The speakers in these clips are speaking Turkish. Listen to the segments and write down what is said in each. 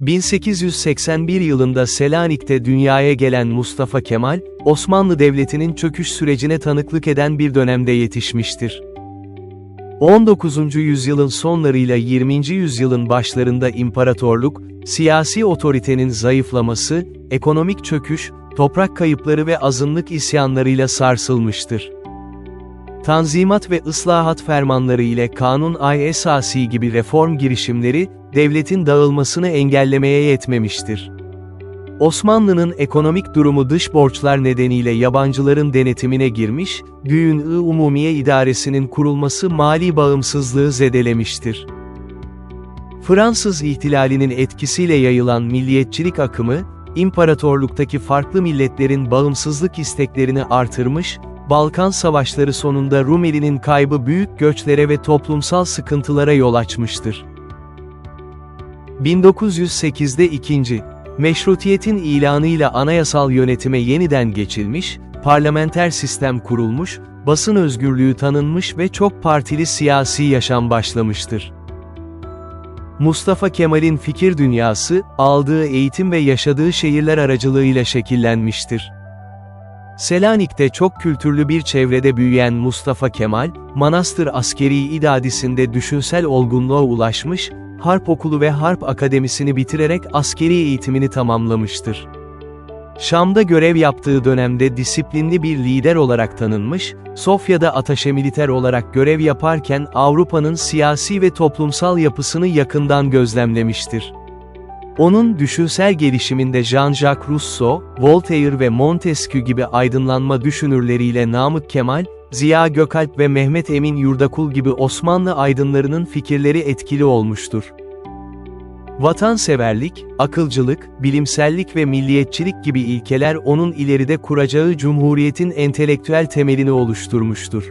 1881 yılında Selanik'te dünyaya gelen Mustafa Kemal, Osmanlı Devleti'nin çöküş sürecine tanıklık eden bir dönemde yetişmiştir. 19. yüzyılın sonlarıyla 20. yüzyılın başlarında imparatorluk, siyasi otoritenin zayıflaması, ekonomik çöküş, toprak kayıpları ve azınlık isyanlarıyla sarsılmıştır. Tanzimat ve ıslahat fermanları ile Kanun-i Esasi gibi reform girişimleri, devletin dağılmasını engellemeye yetmemiştir. Osmanlı'nın ekonomik durumu dış borçlar nedeniyle yabancıların denetimine girmiş, Güyün-i Umumiye İdaresi'nin kurulması mali bağımsızlığı zedelemiştir. Fransız ihtilalinin etkisiyle yayılan milliyetçilik akımı, imparatorluktaki farklı milletlerin bağımsızlık isteklerini artırmış, Balkan Savaşları sonunda Rumeli'nin kaybı büyük göçlere ve toplumsal sıkıntılara yol açmıştır. 1908'de ikinci, meşrutiyetin ilanıyla anayasal yönetime yeniden geçilmiş, parlamenter sistem kurulmuş, basın özgürlüğü tanınmış ve çok partili siyasi yaşam başlamıştır. Mustafa Kemal'in fikir dünyası, aldığı eğitim ve yaşadığı şehirler aracılığıyla şekillenmiştir. Selanik'te çok kültürlü bir çevrede büyüyen Mustafa Kemal, Manastır Askeri İdadisi'nde düşünsel olgunluğa ulaşmış, Harp Okulu ve Harp Akademisi'ni bitirerek askeri eğitimini tamamlamıştır. Şam'da görev yaptığı dönemde disiplinli bir lider olarak tanınmış, Sofya'da ataşe militer olarak görev yaparken Avrupa'nın siyasi ve toplumsal yapısını yakından gözlemlemiştir. Onun düşünsel gelişiminde Jean-Jacques Rousseau, Voltaire ve Montesquieu gibi aydınlanma düşünürleriyle Namık Kemal, Ziya Gökalp ve Mehmet Emin Yurdakul gibi Osmanlı aydınlarının fikirleri etkili olmuştur. Vatanseverlik, akılcılık, bilimsellik ve milliyetçilik gibi ilkeler onun ileride kuracağı cumhuriyetin entelektüel temelini oluşturmuştur.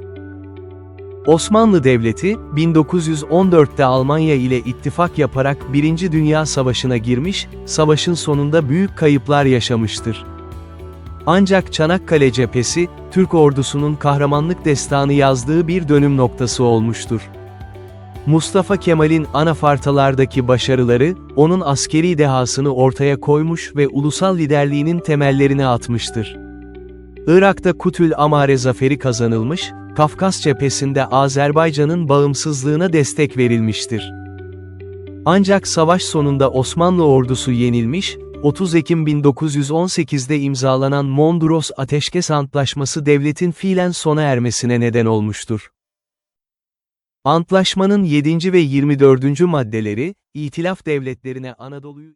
Osmanlı Devleti, 1914'te Almanya ile ittifak yaparak Birinci Dünya Savaşı'na girmiş, savaşın sonunda büyük kayıplar yaşamıştır. Ancak Çanakkale cephesi, Türk ordusunun kahramanlık destanı yazdığı bir dönüm noktası olmuştur. Mustafa Kemal'in anafartalardaki başarıları, onun askeri dehasını ortaya koymuş ve ulusal liderliğinin temellerini atmıştır. Irak'ta Kutül Amare zaferi kazanılmış, Kafkas cephesinde Azerbaycan'ın bağımsızlığına destek verilmiştir. Ancak savaş sonunda Osmanlı ordusu yenilmiş, 30 Ekim 1918'de imzalanan Mondros Ateşkes Antlaşması devletin fiilen sona ermesine neden olmuştur. Antlaşmanın 7. ve 24. maddeleri, İtilaf devletlerine Anadolu'yu